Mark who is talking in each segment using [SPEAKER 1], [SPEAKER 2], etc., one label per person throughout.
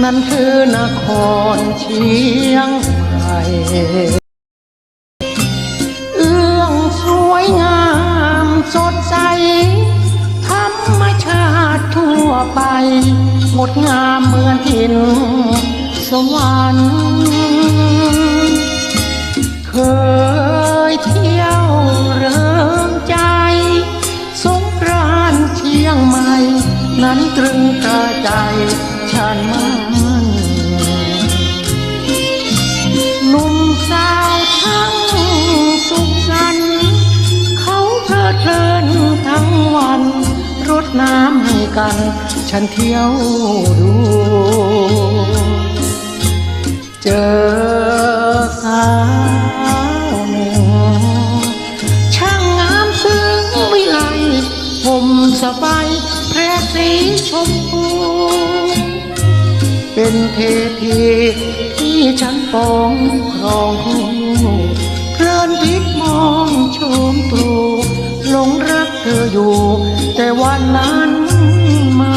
[SPEAKER 1] นั่นคือนครเชียงใหม่เอื้องสวยงามสดใส ธรรมชาติทั่วไป งดงามเหมือนถิ่นสวรรค์เคยเที่ยวเริงใจ สงกรานต์เชียงใหม่ นั้นตรึงตราใจ ฉันมันหนุ่มสาวทั้งสุขสันเขาเพลิดเพลินทั้งวัน รดน้ำให้กัน ฉันเที่ยวดู เจอสาวหนึ่งช่างงามซึ้งวิไลผมสบายแพรสีชมพู เป็นเทพีที่ฉันปองครองคู่เพลินพิษมองชมตรูหลงรักเธออยู่ แต่วันนั้นมา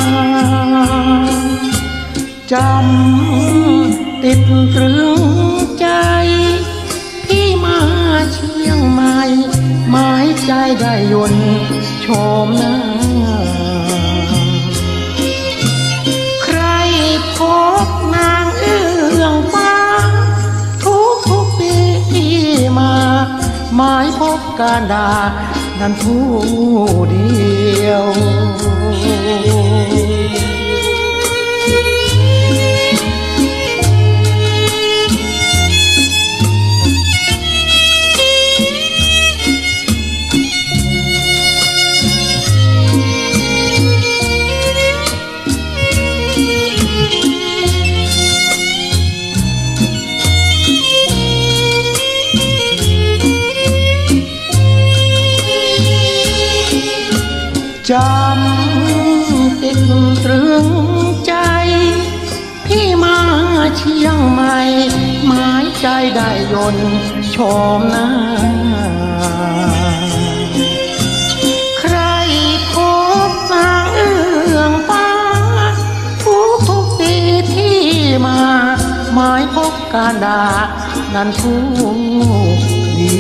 [SPEAKER 1] จำติดตรึงใจพี่มาเชียงใหม่หมายใจได้ยนชมหน้า บการดานั้นผู้ดี จำติดตรึงใจ พี่มาเชียงใหม่หมายใจได้ยนชมหน้า ใครพบนางเอื้องฟ้าทุกทุกปีที่มาหมายพบการดา นั้นผู้เดี